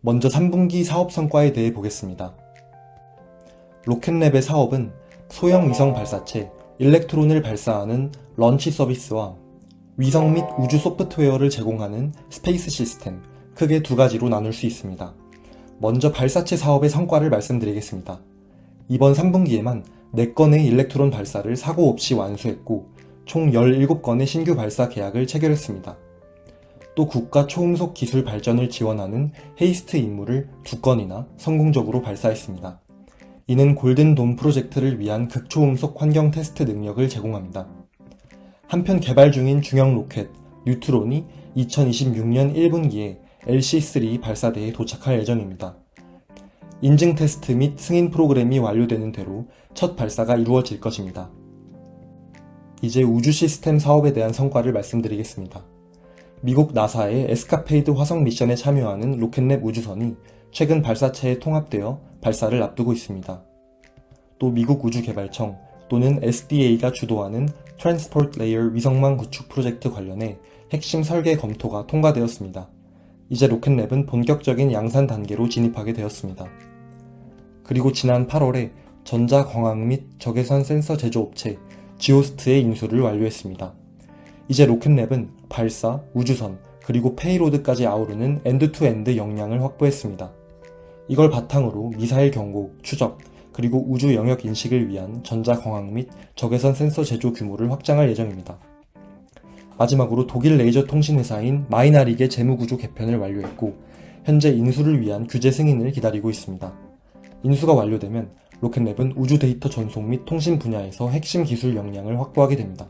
먼저 3분기 사업 성과에 대해 보겠습니다. 로켓랩의 사업은 소형 위성 발사체 일렉트론을 발사하는 런치 서비스와 위성 및 우주 소프트웨어를 제공하는 스페이스 시스템 크게 두 가지로 나눌 수 있습니다. 먼저 발사체 사업의 성과를 말씀드리겠습니다. 이번 3분기에만 4건의 일렉트론 발사를 사고 없이 완수했고 총 17건의 신규 발사 계약을 체결했습니다. 또 국가 초음속 기술 발전을 지원하는 헤이스트 임무를 2건이나 성공적으로 발사했습니다. 이는 골든돔 프로젝트를 위한 극초음속 환경 테스트 능력을 제공합니다. 한편 개발 중인 중형 로켓 뉴트론이 2026년 1분기에 LC3 발사대에 도착할 예정입니다. 인증 테스트 및 승인 프로그램이 완료되는 대로 첫 발사가 이루어질 것입니다. 이제 우주 시스템 사업에 대한 성과를 말씀드리겠습니다. 미국 나사의 에스카페이드 화성 미션에 참여하는 로켓랩 우주선이 최근 발사체에 통합되어 발사를 앞두고 있습니다. 또 미국 우주개발청 또는 SDA가 주도하는 트랜스포트 레이어 위성망 구축 프로젝트 관련해 핵심 설계 검토가 통과되었습니다. 이제 로켓랩은 본격적인 양산 단계로 진입하게 되었습니다. 그리고 지난 8월에 전자광학 및 적외선 센서 제조업체 지오스트의 인수를 완료했습니다. 이제 로켓랩은 발사, 우주선, 그리고 페이로드까지 아우르는 엔드투엔드 역량을 확보했습니다. 이걸 바탕으로 미사일 경고, 추적, 그리고 우주 영역 인식을 위한 전자 광학 및 적외선 센서 제조 규모를 확장할 예정입니다. 마지막으로 독일 레이저 통신 회사인 마이나릭의 재무 구조 개편을 완료했고 현재 인수를 위한 규제 승인을 기다리고 있습니다. 인수가 완료되면 로켓랩은 우주 데이터 전송 및 통신 분야에서 핵심 기술 역량을 확보하게 됩니다.